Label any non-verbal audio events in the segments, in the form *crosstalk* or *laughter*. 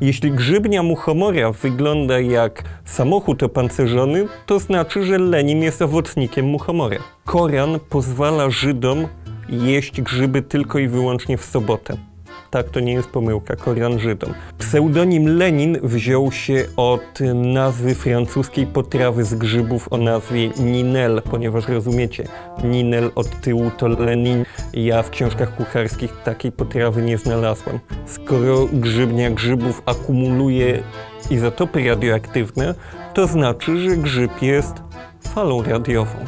Jeśli grzybnia muchomora wygląda jak samochód opancerzony, to znaczy, że Lenin jest owocnikiem muchomora. Koran pozwala Żydom jeść grzyby tylko i wyłącznie w sobotę. Tak, to nie jest pomyłka, Koran Żydom. Pseudonim Lenin wziął się od nazwy francuskiej potrawy z grzybów o nazwie Ninel, ponieważ rozumiecie, Ninel od tyłu to Lenin. Ja w książkach kucharskich takiej potrawy nie znalazłem. Skoro grzybnia grzybów akumuluje izotopy radioaktywne, to znaczy, że grzyb jest falą radiową.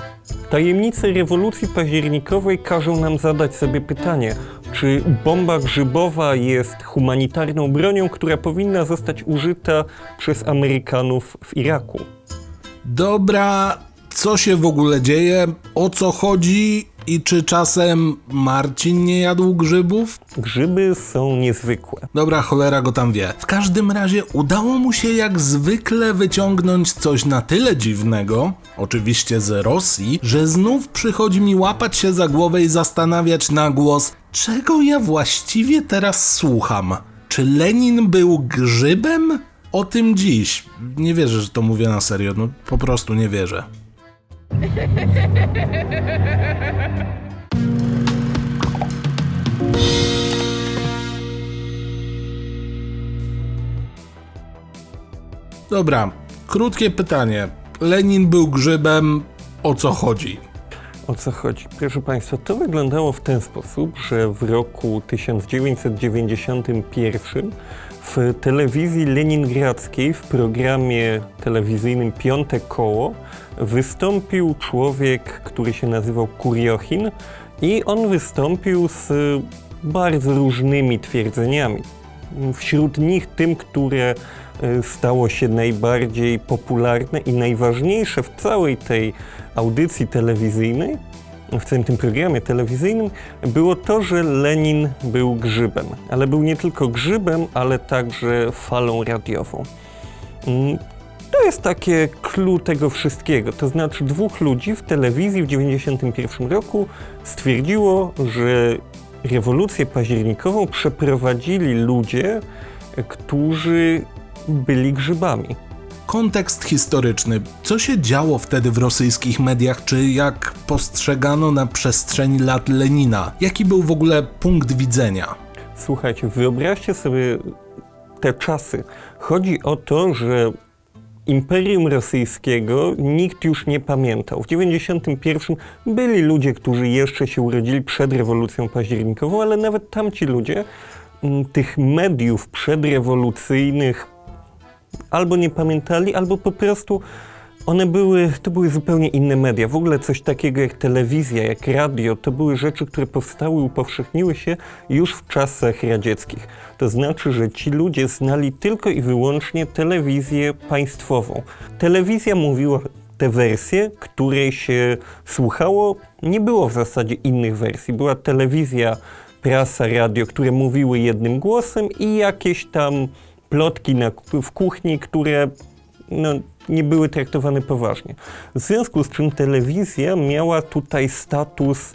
Tajemnice rewolucji październikowej każą nam zadać sobie pytanie, czy bomba grzybowa jest humanitarną bronią, która powinna zostać użyta przez Amerykanów w Iraku? Dobra, co się w ogóle dzieje? O co chodzi? I czy czasem Marcin nie jadł grzybów? Grzyby są niezwykłe. Dobra, cholera go tam wie. W każdym razie udało mu się jak zwykle wyciągnąć coś na tyle dziwnego, oczywiście z Rosji, że znów przychodzi mi łapać się za głowę i zastanawiać na głos, czego ja właściwie teraz słucham. Czy Lenin był grzybem? O tym dziś. Nie wierzę, że to mówię na serio, no po prostu nie wierzę. Dobra, krótkie pytanie. Lenin był grzybem, o co chodzi? O co chodzi? Proszę Państwa, to wyglądało w ten sposób, że w roku 1991 w telewizji leningradzkiej w programie telewizyjnym Piąte Koło wystąpił człowiek, który się nazywał Kuriochin i on wystąpił z bardzo różnymi twierdzeniami. Wśród nich tym, które stało się najbardziej popularne i najważniejsze w całej tej audycji telewizyjnej, w całym tym programie telewizyjnym, było to, że Lenin był grzybem. Ale był nie tylko grzybem, ale także falą radiową. Mm, To jest takie clue tego wszystkiego. To znaczy dwóch ludzi w telewizji w 1991 roku stwierdziło, że rewolucję październikową przeprowadzili ludzie, którzy byli grzybami. Kontekst historyczny. Co się działo wtedy w rosyjskich mediach, czy jak postrzegano na przestrzeni lat Lenina? Jaki był w ogóle punkt widzenia? Słuchajcie, wyobraźcie sobie te czasy. Chodzi o to, że Imperium Rosyjskiego nikt już nie pamiętał. W 91 byli ludzie, którzy jeszcze się urodzili przed rewolucją październikową, ale nawet tamci ludzie tych mediów przedrewolucyjnych albo nie pamiętali, albo po prostu one były, to były zupełnie inne media. W ogóle coś takiego jak telewizja, jak radio, to były rzeczy, które powstały, upowszechniły się już w czasach radzieckich. To znaczy, że ci ludzie znali tylko i wyłącznie telewizję państwową. Telewizja mówiła te wersje, której się słuchało, nie było w zasadzie innych wersji. Była telewizja, prasa, radio, które mówiły jednym głosem i jakieś tam plotki na, w kuchni, które no, nie były traktowane poważnie. W związku z czym telewizja miała tutaj status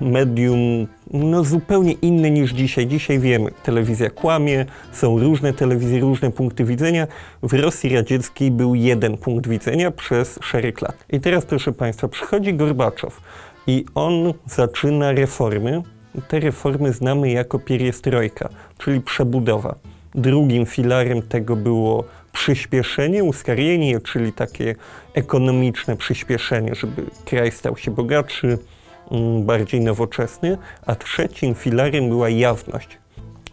medium no, zupełnie inny niż dzisiaj. Dzisiaj wiemy, telewizja kłamie, są różne telewizje, różne punkty widzenia. W Rosji radzieckiej był jeden punkt widzenia przez szereg lat. I teraz, proszę Państwa, przychodzi Gorbaczow i on zaczyna reformy. Te reformy znamy jako pieriestrojka, czyli przebudowa. Drugim filarem tego było przyspieszenie, uskarienie, czyli takie ekonomiczne przyspieszenie, żeby kraj stał się bogatszy, mm, bardziej nowoczesny, a trzecim filarem była jawność.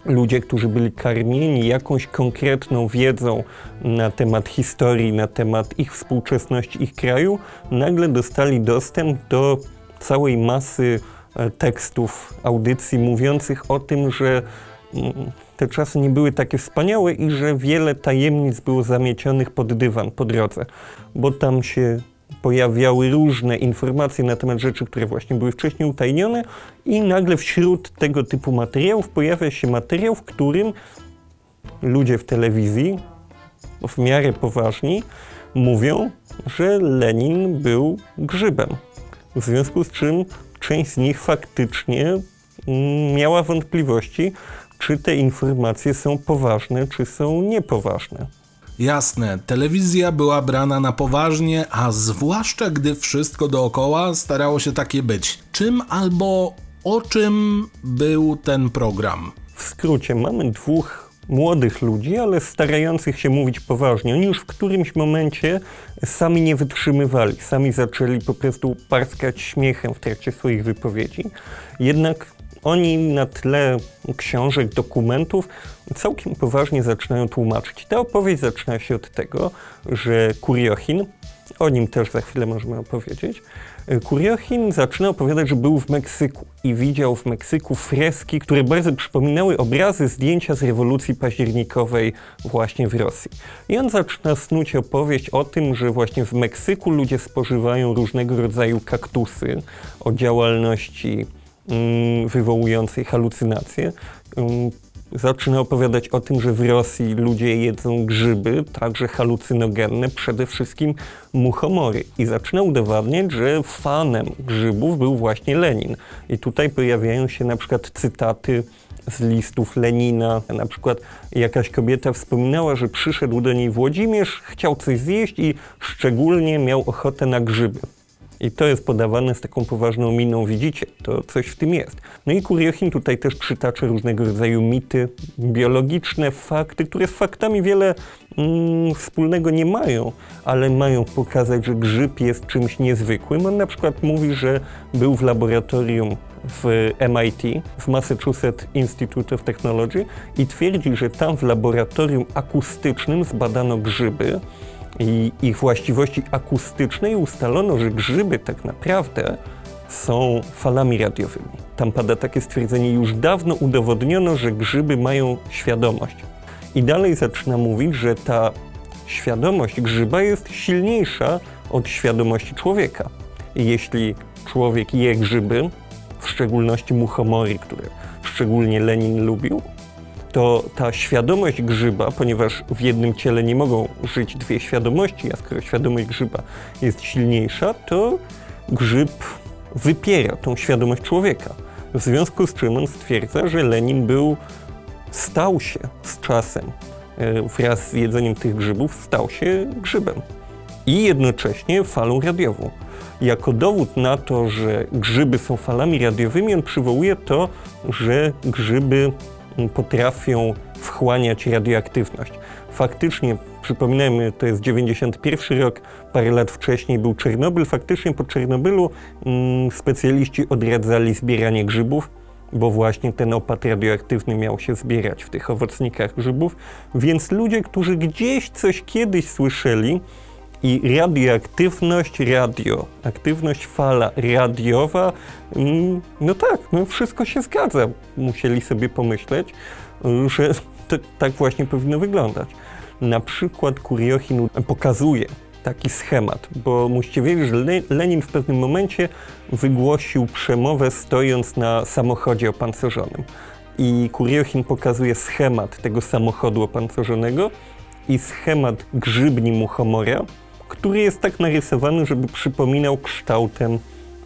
Ludzie, którzy byli karmieni jakąś konkretną wiedzą na temat historii, na temat ich współczesności, ich kraju, nagle dostali dostęp do całej masy e, tekstów, audycji mówiących o tym, że te czasy nie były takie wspaniałe i że wiele tajemnic było zamiecionych pod dywan po drodze, bo tam się pojawiały różne informacje na temat rzeczy, które właśnie były wcześniej utajnione i nagle wśród tego typu materiałów pojawia się materiał, w którym ludzie w telewizji w miarę poważni mówią, że Lenin był grzybem. W związku z czym część z nich faktycznie mm, miała wątpliwości, czy te informacje są poważne, czy są niepoważne. Jasne, telewizja była brana na poważnie, a zwłaszcza gdy wszystko dookoła starało się takie być. Czym albo o czym był ten program? W skrócie, mamy dwóch młodych ludzi, ale starających się mówić poważnie. Oni już w którymś momencie sami nie wytrzymywali, sami zaczęli po prostu parskać śmiechem w trakcie swoich wypowiedzi. Jednak oni na tle książek, dokumentów całkiem poważnie zaczynają tłumaczyć. Ta opowieść zaczyna się od tego, że Kuriochin, o nim też za chwilę możemy opowiedzieć, Kuriochin zaczyna opowiadać, że był w Meksyku i widział w Meksyku freski, które bardzo przypominały obrazy, zdjęcia z rewolucji październikowej właśnie w Rosji. I on zaczyna snuć opowieść o tym, że właśnie w Meksyku ludzie spożywają różnego rodzaju kaktusy, o działalności wywołującej halucynacje. Mm, zaczyna opowiadać o tym, że w Rosji ludzie jedzą grzyby, także halucynogenne, przede wszystkim muchomory. I zaczyna udowadniać, że fanem grzybów był właśnie Lenin. I tutaj pojawiają się na przykład cytaty z listów Lenina. Na przykład jakaś kobieta wspominała, że przyszedł do niej Włodzimierz, chciał coś zjeść i szczególnie miał ochotę na grzyby. I to jest podawane z taką poważną miną, widzicie, to coś w tym jest. No i Kuriochin tutaj też przytacza różnego rodzaju mity biologiczne, fakty, które z faktami wiele mm, wspólnego nie mają, ale mają pokazać, że grzyb jest czymś niezwykłym. On na przykład mówi, że był w laboratorium w MIT, w Massachusetts Institute of Technology i twierdzi, że tam w laboratorium akustycznym zbadano grzyby, i ich właściwości akustyczne i ustalono, że grzyby tak naprawdę są falami radiowymi. Tam pada takie stwierdzenie, już dawno udowodniono, że grzyby mają świadomość. I dalej zaczyna mówić, że ta świadomość grzyba jest silniejsza od świadomości człowieka. Jeśli człowiek je grzyby, w szczególności muchomory, które szczególnie Lenin lubił, to ta świadomość grzyba, ponieważ w jednym ciele nie mogą żyć dwie świadomości, a skoro świadomość grzyba jest silniejsza, to grzyb wypiera tą świadomość człowieka. W związku z czym on stwierdza, że Lenin był, stał się z czasem, e, wraz z jedzeniem tych grzybów, stał się grzybem. I jednocześnie falą radiową. Jako dowód na to, że grzyby są falami radiowymi, on przywołuje to, że grzyby potrafią wchłaniać radioaktywność. Faktycznie, przypominajmy, to jest 91 rok, parę lat wcześniej był Czernobyl. Faktycznie po Czernobylu mm, specjaliści odradzali zbieranie grzybów, bo właśnie ten opad radioaktywny miał się zbierać w tych owocnikach grzybów. Więc ludzie, którzy gdzieś coś kiedyś słyszeli, i radioaktywność, radioaktywność, fala radiowa, mm, no tak, no wszystko się zgadza. Musieli sobie pomyśleć, że *laughs* to, tak właśnie powinno wyglądać. Na przykład Kuriochin pokazuje taki schemat, bo musicie wiedzieć, że Lenin w pewnym momencie wygłosił przemowę stojąc na samochodzie opancerzonym. I Kuriochin pokazuje schemat tego samochodu opancerzonego i schemat grzybni muchomora, który jest tak narysowany, żeby przypominał kształtem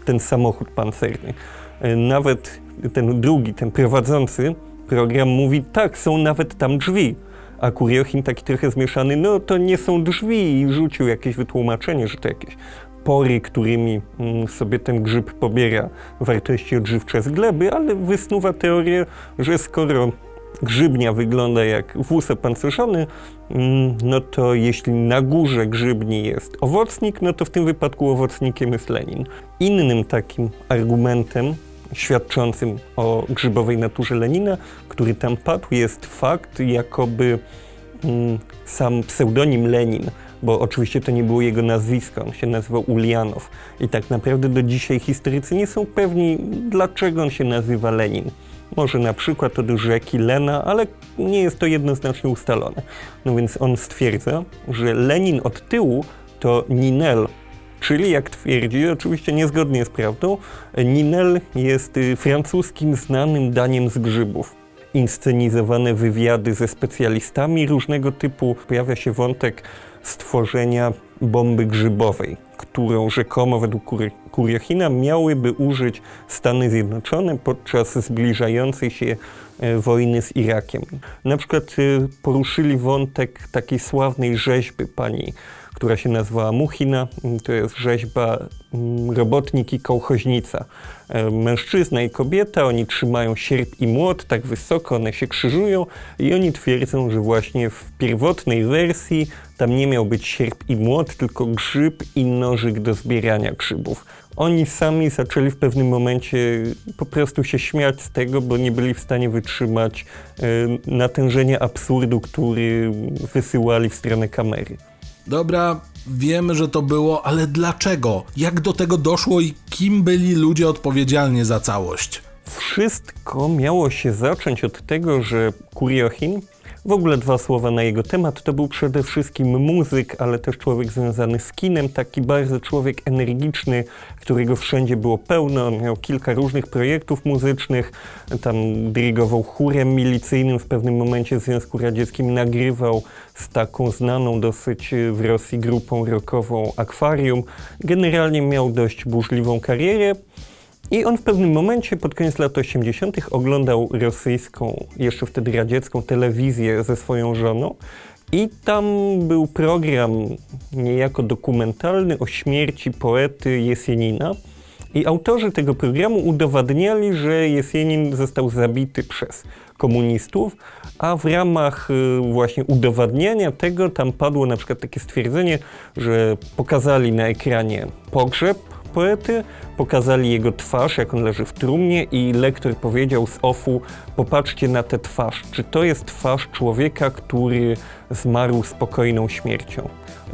ten samochód pancerny. E, nawet ten drugi, ten prowadzący program mówi, tak, są nawet tam drzwi. A Kuriochin taki trochę zmieszany, no to nie są drzwi i rzucił jakieś wytłumaczenie, że to jakieś pory, którymi mm, sobie ten grzyb pobiera wartości odżywcze z gleby, ale wysnuwa teorię, że skoro grzybnia wygląda jak wóz opancerzony, mm, no to jeśli na górze grzybni jest owocnik, no to w tym wypadku owocnikiem jest Lenin. Innym takim argumentem świadczącym o grzybowej naturze Lenina, który tam padł, jest fakt, jakoby mm, sam pseudonim Lenin, bo oczywiście to nie było jego nazwisko, on się nazywał Ulianow. I tak naprawdę do dzisiaj historycy nie są pewni, dlaczego on się nazywa Lenin. Może na przykład od rzeki Lena, ale nie jest to jednoznacznie ustalone. No więc on stwierdza, że Lenin od tyłu to Ninel, czyli jak twierdzi, oczywiście niezgodnie z prawdą, Ninel jest y, francuskim znanym daniem z grzybów. Inscenizowane wywiady ze specjalistami różnego typu. Pojawia się wątek stworzenia bomby grzybowej, którą rzekomo według Kuriochina miałyby użyć Stany Zjednoczone podczas zbliżającej się e, wojny z Irakiem. Na przykład e, poruszyli wątek takiej sławnej rzeźby pani, która się nazywała Muchina. To jest rzeźba mm, robotnik i kołchoźnica. E, Mężczyzna i kobieta, oni trzymają sierp i młot tak wysoko, one się krzyżują i oni twierdzą, że właśnie w pierwotnej wersji tam nie miał być sierp i młot, tylko grzyb i nożyk do zbierania grzybów. Oni sami zaczęli w pewnym momencie po prostu się śmiać z tego, bo nie byli w stanie wytrzymać e, natężenia absurdu, który wysyłali w stronę kamery. Dobra, wiemy, że to było, ale dlaczego? Jak do tego doszło i kim byli ludzie odpowiedzialni za całość? Wszystko miało się zacząć od tego, że Kuriochin, w ogóle dwa słowa na jego temat, to był przede wszystkim muzyk, ale też człowiek związany z kinem, taki bardzo człowiek energiczny, którego wszędzie było pełno. On miał kilka różnych projektów muzycznych, tam dyrygował chórem milicyjnym, w pewnym momencie w Związku Radzieckim nagrywał z taką znaną dosyć w Rosji grupą rockową Akwarium. Generalnie miał dość burzliwą karierę. I on w pewnym momencie, pod koniec lat 80., oglądał rosyjską, jeszcze wtedy radziecką telewizję ze swoją żoną. I tam był program niejako dokumentalny o śmierci poety Jesienina. I autorzy tego programu udowadniali, że Jesienin został zabity przez komunistów, a w ramach y, właśnie udowadniania tego tam padło na przykład takie stwierdzenie, że pokazali na ekranie pogrzeb poety, pokazali jego twarz, jak on leży w trumnie i lektor powiedział z offu, popatrzcie na tę twarz, czy to jest twarz człowieka, który zmarł spokojną śmiercią.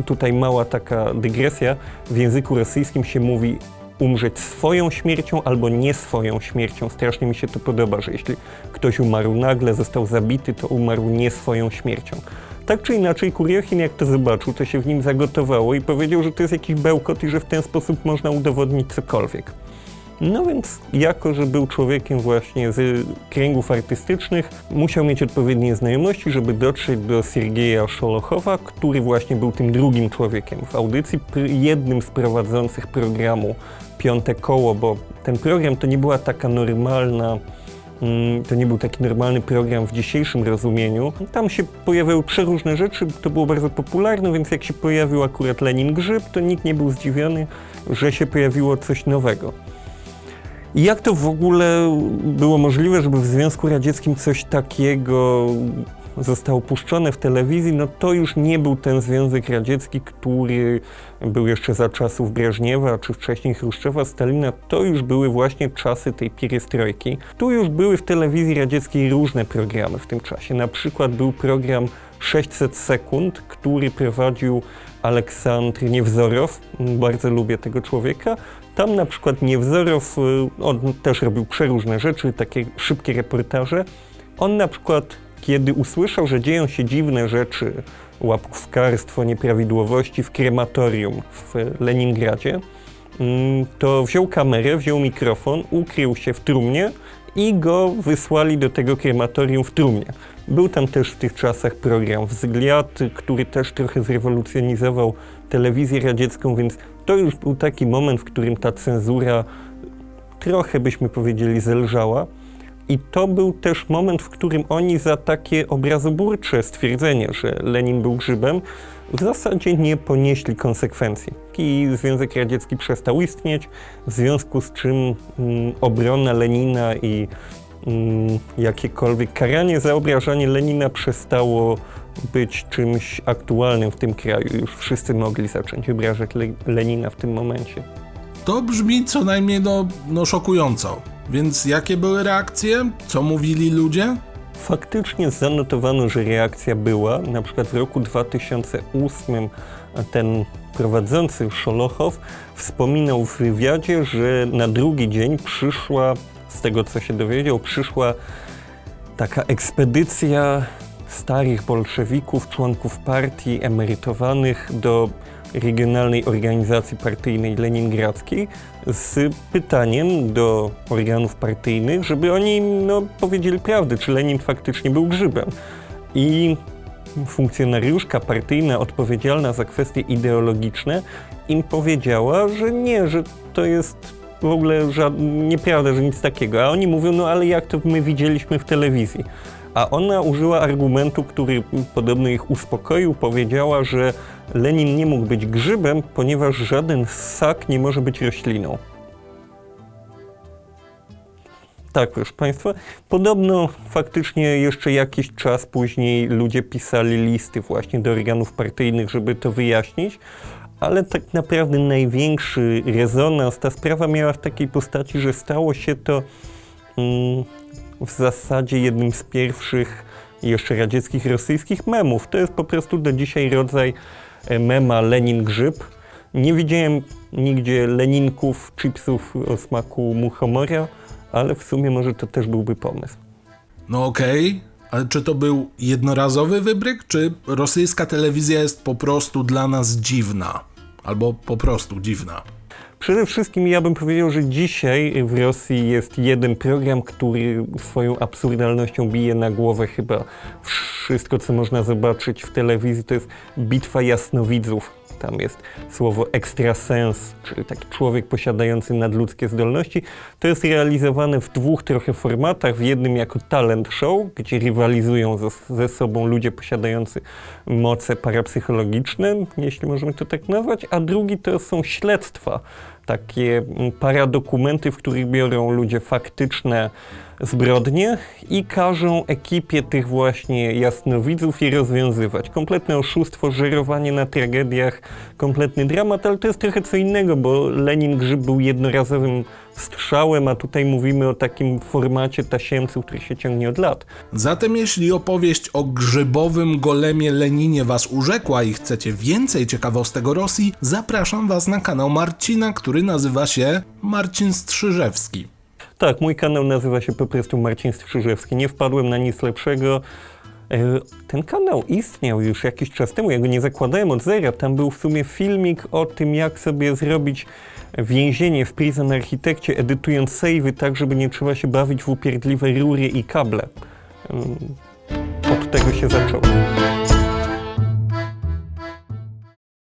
Tutaj mała taka dygresja, w języku rosyjskim się mówi umrzeć swoją śmiercią albo nie swoją śmiercią. Strasznie mi się to podoba, że jeśli ktoś umarł nagle, został zabity, to umarł nie swoją śmiercią. Tak czy inaczej, Kuriochin jak to zobaczył, to się w nim zagotowało i powiedział, że to jest jakiś bełkot i że w ten sposób można udowodnić cokolwiek. No więc, jako że był człowiekiem właśnie z kręgów artystycznych, musiał mieć odpowiednie znajomości, żeby dotrzeć do Siergieja Szolochowa, który właśnie był tym drugim człowiekiem w audycji, jednym z prowadzących programu Piąte Koło, bo ten program to nie była taka normalna To nie był taki normalny program w dzisiejszym rozumieniu. Tam się pojawiały przeróżne rzeczy, to było bardzo popularne, więc jak się pojawił akurat Lenin Grzyb, to nikt nie był zdziwiony, że się pojawiło coś nowego. I jak to w ogóle było możliwe, żeby w Związku Radzieckim coś takiego zostało puszczone w telewizji, no to już nie był ten Związek Radziecki, który był jeszcze za czasów Breżniewa, czy wcześniej Chruszczowa, Stalina. To już były właśnie czasy tej pierestrojki. Tu już były w telewizji radzieckiej różne programy w tym czasie. Na przykład był program 600 sekund, który prowadził Aleksandr Niewzorow. Bardzo lubię tego człowieka. Tam na przykład Niewzorow, y, on też robił przeróżne rzeczy, takie szybkie reportaże. On na przykład, kiedy usłyszał, że dzieją się dziwne rzeczy, łapówkarstwo, nieprawidłowości w krematorium w Leningradzie, mm, to wziął kamerę, wziął mikrofon, ukrył się w trumnie i go wysłali do tego krematorium w trumnie. Był tam też w tych czasach program Wzgliad, który też trochę zrewolucjonizował telewizję radziecką, więc to już był taki moment, w którym ta cenzura trochę, byśmy powiedzieli, zelżała. I to był też moment, w którym oni za takie obrazoburcze stwierdzenie, że Lenin był grzybem, w zasadzie nie ponieśli konsekwencji. I Związek Radziecki przestał istnieć, w związku z czym mm, obrona Lenina i mm, jakiekolwiek karanie za obrażanie Lenina przestało być czymś aktualnym w tym kraju. Już wszyscy mogli zacząć obrażać Le- Lenina w tym momencie. To brzmi co najmniej no, no szokująco. Więc jakie były reakcje? Co mówili ludzie? Faktycznie zanotowano, że reakcja była. Na przykład w roku 2008 ten prowadzący Szolochow wspominał w wywiadzie, że na drugi dzień przyszła, z tego co się dowiedział, przyszła taka ekspedycja starych bolszewików, członków partii emerytowanych do regionalnej organizacji partyjnej leningradzkiej z pytaniem do organów partyjnych, żeby oni no, powiedzieli prawdę, czy Lenin faktycznie był grzybem. I funkcjonariuszka partyjna odpowiedzialna za kwestie ideologiczne im powiedziała, że nie, że to jest w ogóle nieprawda, że nic takiego. A oni mówią, no ale jak to my widzieliśmy w telewizji. A ona użyła argumentu, który podobno ich uspokoił. Powiedziała, że Lenin nie mógł być grzybem, ponieważ żaden ssak nie może być rośliną. Tak, proszę Państwa. Podobno faktycznie jeszcze jakiś czas później ludzie pisali listy właśnie do organów partyjnych, żeby to wyjaśnić, ale tak naprawdę największy rezonans ta sprawa miała w takiej postaci, że stało się to mm, w zasadzie jednym z pierwszych jeszcze radzieckich, rosyjskich memów. To jest po prostu do dzisiaj rodzaj e, mema Lenin Grzyb. Nie widziałem nigdzie leninków, chipsów o smaku muchomora, ale w sumie może to też byłby pomysł. No okej, ale czy to był jednorazowy wybryk, czy rosyjska telewizja jest po prostu dla nas dziwna? Albo po prostu dziwna. Przede wszystkim ja bym powiedział, że dzisiaj w Rosji jest jeden program, który swoją absurdalnością bije na głowę chyba wszystko, co można zobaczyć w telewizji. To jest Bitwa Jasnowidzów. Tam jest słowo ekstrasens, czyli taki człowiek posiadający nadludzkie zdolności. To jest realizowane w dwóch trochę formatach. W jednym jako talent show, gdzie rywalizują ze, ze sobą ludzie posiadający moce parapsychologiczne, jeśli możemy to tak nazwać, a drugi to są śledztwa takie mm, paradokumenty, w których biorą ludzie faktyczne zbrodnie i każą ekipie tych właśnie jasnowidzów je rozwiązywać. Kompletne oszustwo, żerowanie na tragediach, kompletny dramat, ale to jest trochę co innego, bo Lenin Grzyb był jednorazowym strzałem, a tutaj mówimy o takim formacie tasiemcu, który się ciągnie od lat. Zatem jeśli opowieść o grzybowym golemie Leninie was urzekła i chcecie więcej ciekawostek o Rosji, zapraszam was na kanał Marcina, który nazywa się Marcin Strzyżewski. Tak, mój kanał nazywa się po prostu Marcin Strzyżewski. Nie wpadłem na nic lepszego. E, Ten kanał istniał już jakiś czas temu, ja go nie zakładałem od zera. Tam był w sumie filmik o tym, jak sobie zrobić więzienie w Prison Architekcie, edytując savey tak, żeby nie trzeba się bawić w upierdliwe rury i kable. Od tego się zaczęło.